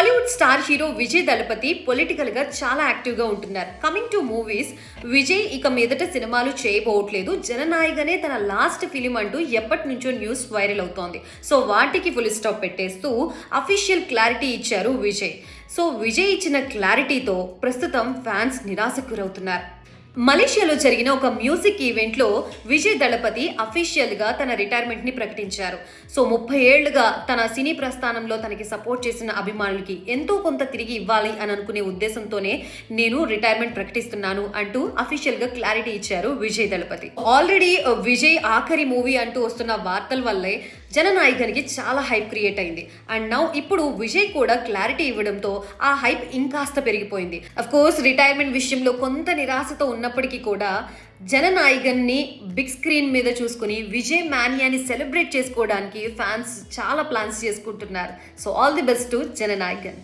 Tollywood star hero Vijay Thalapathy పొలిటికల్గా చాలా యాక్టివ్గా ఉంటున్నారు. కమింగ్ టు మూవీస్ విజయ్ ఇక మీదట సినిమాలు చేయబోవట్లేదు. జననాయకనే తన లాస్ట్ ఫిలిం అంటూ ఎప్పటి నుంచో న్యూస్ వైరల్ అవుతోంది. సో వాటికి ఫుల్ స్టాప్ పెట్టేస్తూ అఫీషియల్ క్లారిటీ ఇచ్చారు విజయ్ సో విజయ్ ఇచ్చిన క్లారిటీతో ప్రస్తుతం ఫ్యాన్స్ నిరాశకు గురవుతున్నారు. మలేషియాలో జరిగిన ఒక మ్యూజిక్ ఈవెంట్లో విజయ్ దళపతి అఫీషియల్గా తన రిటైర్మెంట్ని ప్రకటించారు. సో ముప్పై ఏళ్ళుగా తన సినీ ప్రస్థానంలో తనకి సపోర్ట్ చేసిన అభిమానులకి ఎంతో కొంత తిరిగి ఇవ్వాలి అని అనుకునే ఉద్దేశంతోనే నేను రిటైర్మెంట్ ప్రకటిస్తున్నాను అంటూ అఫీషియల్గా క్లారిటీ ఇచ్చారు విజయ్ దళపతి. ఆల్రెడీ విజయ్ ఆఖరి మూవీ అంటూ వస్తున్న వార్తల వల్లే జననాయకనికి చాలా హైప్ క్రియేట్ అయింది. అండ్ నౌ ఇప్పుడు విజయ్ కూడా క్లారిటీ ఇవ్వడంతో ఆ హైప్ ఇంకాస్త పెరిగిపోయింది. అఫ్ కోర్స్ రిటైర్మెంట్ విషయంలో కొంత నిరాశతో ఉన్నప్పటికీ కూడా జననాయకన్ని బిగ్ స్క్రీన్ మీద చూసుకుని విజయ్ మాన్యాని సెలబ్రేట్ చేసుకోవడానికి ఫ్యాన్స్ చాలా ప్లాన్స్ చేసుకుంటున్నారు. So all the best to Jananayagan.